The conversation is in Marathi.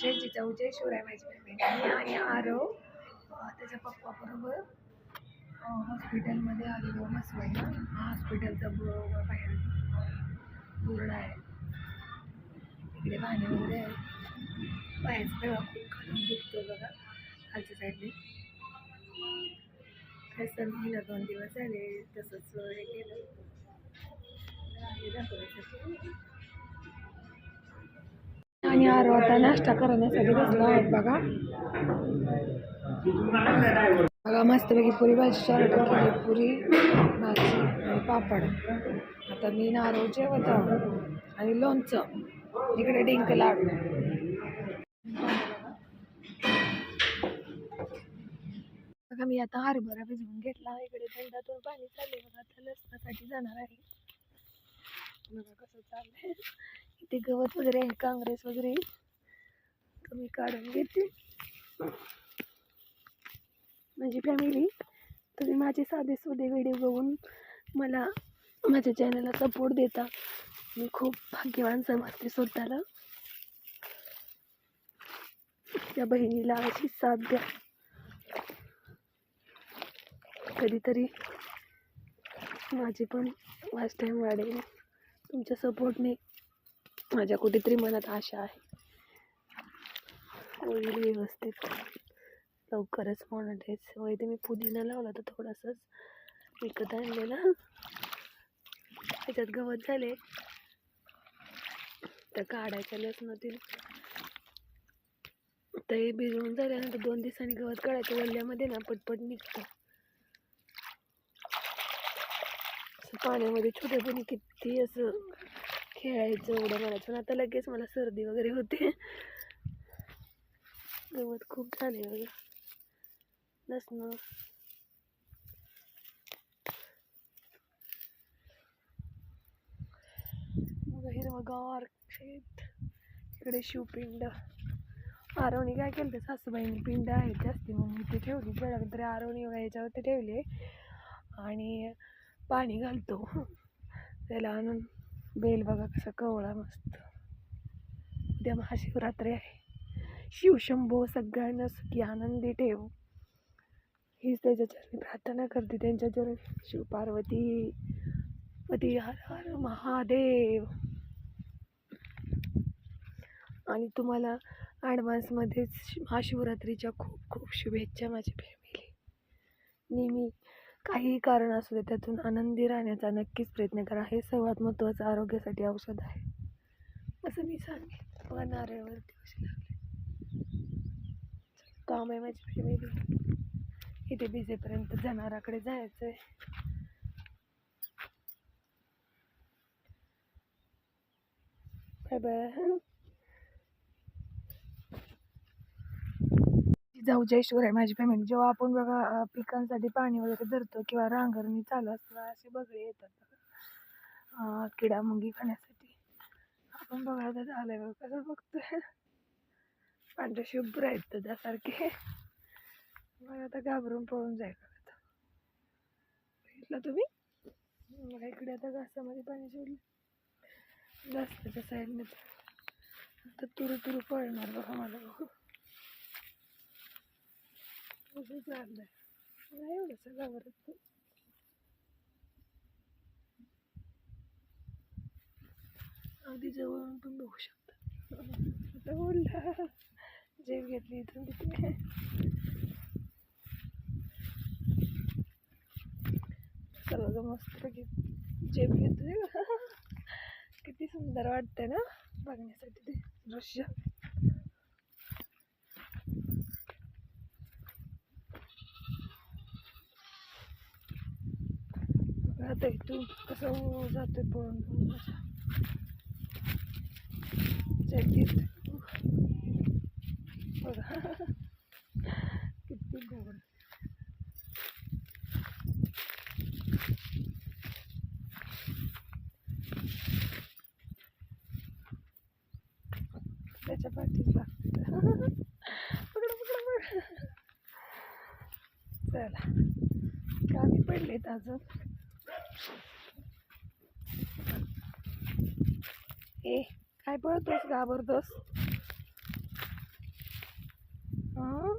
जय जिजाऊ जय शिवराय माझी फॅमिली आणि आरव त्याच्या पप्पा बरोबर हॉस्पिटलमध्ये आलेलो मसवाईला. हा हॉस्पिटलचा बरोबर बाहेर पूर्ण आहे. तिकडे पाणी वगैरे आहे. पायाचा तेव्हा खूप खालून दुखतो बघा खालच्या साईडने. काय सर महिना दोन दिवस झाले तसंच हे केलं. दाखवायचं आणि आरो आता नाश्ता करण्यासाठी बसलो आहेत बघा. बघा मस्तपैकी पुरी भाजी शर्ट केली पुरी भाजी आणि पापड. आता मी नारळ जेवत आणि लोणचं. इकडे डिंक लाडू. बघा मी आता हरभरा भिजवून घेतला. इकडे दंडातून पाणी चालले बघा आता लसणासाठी जाणार आहे. बघा कसं चाललंय. ते गवत वगैरे आहे काँग्रेस वगैरे मी काढून घेते. माझी फॅमिली तुम्ही माझे साधे सुधे व्हिडिओ बघून मला माझ्या चॅनलला सपोर्ट देता. मी खूप भाग्यवान समजते स्वतःला. त्या बहिणीला अशी साथ द्या. कधीतरी माझी पण वाच टाईम वाढेल. तुमच्या सपोर्टने माझ्या कुठेतरी मनात आशा आहे. होईल व्यवस्थित. लवकरच मोनटाईज वय ते मी पुदिना लावला तर थोडासाच विकत आणलेला. त्याच्यात गवत झाले. त्या काढायच्या लसणातील. ते भिजवून झाल्यानंतर दोन दिवसांनी गवत काढायचं. वल्ल्यामध्ये ना पटपट निघतं. असं पाण्यामध्ये छोटेपणी किती असं खेळायचं एवढं मला पण आता लगेच मला सर्दी वगैरे होते. गवत खूप झाले बघा. नसणं हिरवगार शेत. इकडे शिवपिंड आरवणी काय केलं तर सासूबाईंनी पिंड आहेत जास्ती मग इथे ठेवली. जळाली तरी आरवणी वगैरे याच्यावरती ठेवली. आणि पाणी घालतो. त्याला आणून. बेल बघा कसा कवळा मस्त. उद्या महाशिवरात्री आहे. शिवशंभो सगळ्यांना सुखी आनंदी ठेव. हीच त्याच्या चरणी प्रार्थना करते त्यांच्या चरणी. शिवपार्वती पती हर हर महादेव. आणि तुम्हाला ॲडव्हान्समध्येच महाशिवरात्रीच्या खूप खूप शुभेच्छा माझी फॅमिली नेहमी काहीही कारण असू दे त्यातून आनंदी राहण्याचा नक्कीच प्रयत्न करा. हे सर्वात महत्त्वाचं आरोग्यासाठी औषध आहे. असं मी सांगेन. बघा नारळवरती कसे लागले काम आहे माझी फॅमिली इथे बिजेपर्यंत जनावराकडे जायचं आहे बाय बाय. जाऊ जयश्वर आहे माझी फॅमिली जेव्हा आपण बघा पिकांसाठी पाणी वगैरे धरतो किंवा रांगरणी चालू असतं असे बगळे येतात किडा मुंगी खाण्यासाठी. आपण बघायला झालंय बघा कसं बघतोय. पांढरे शुभ्र आहेत त्याच्यासारखे मग आता घाबरून पळून जायला आता. बघितलं तुम्ही? मला इकडे आता घासामध्ये पाणी सोडलं. रस्त्याच्या साईडने आता तुरु तुरु पळणार बघा मला बघू. कसं चाललंय नाही एवढं सगळं बरं अगदी जवळून पण बघू शकता. आता बोलला. जेव घेतली इथून तिथे सर्व मस्त पैकी जेव घेतोय. किती सुंदर वाटतंय ना बघण्यासाठी ते दृश्य. आता तू कसं जातोय पळून पळून माझ्या बघा किती गोड त्याच्या पाठीच लागते चला कामी पडलेत अजून ए काय पळतोस घाबरतोस हां?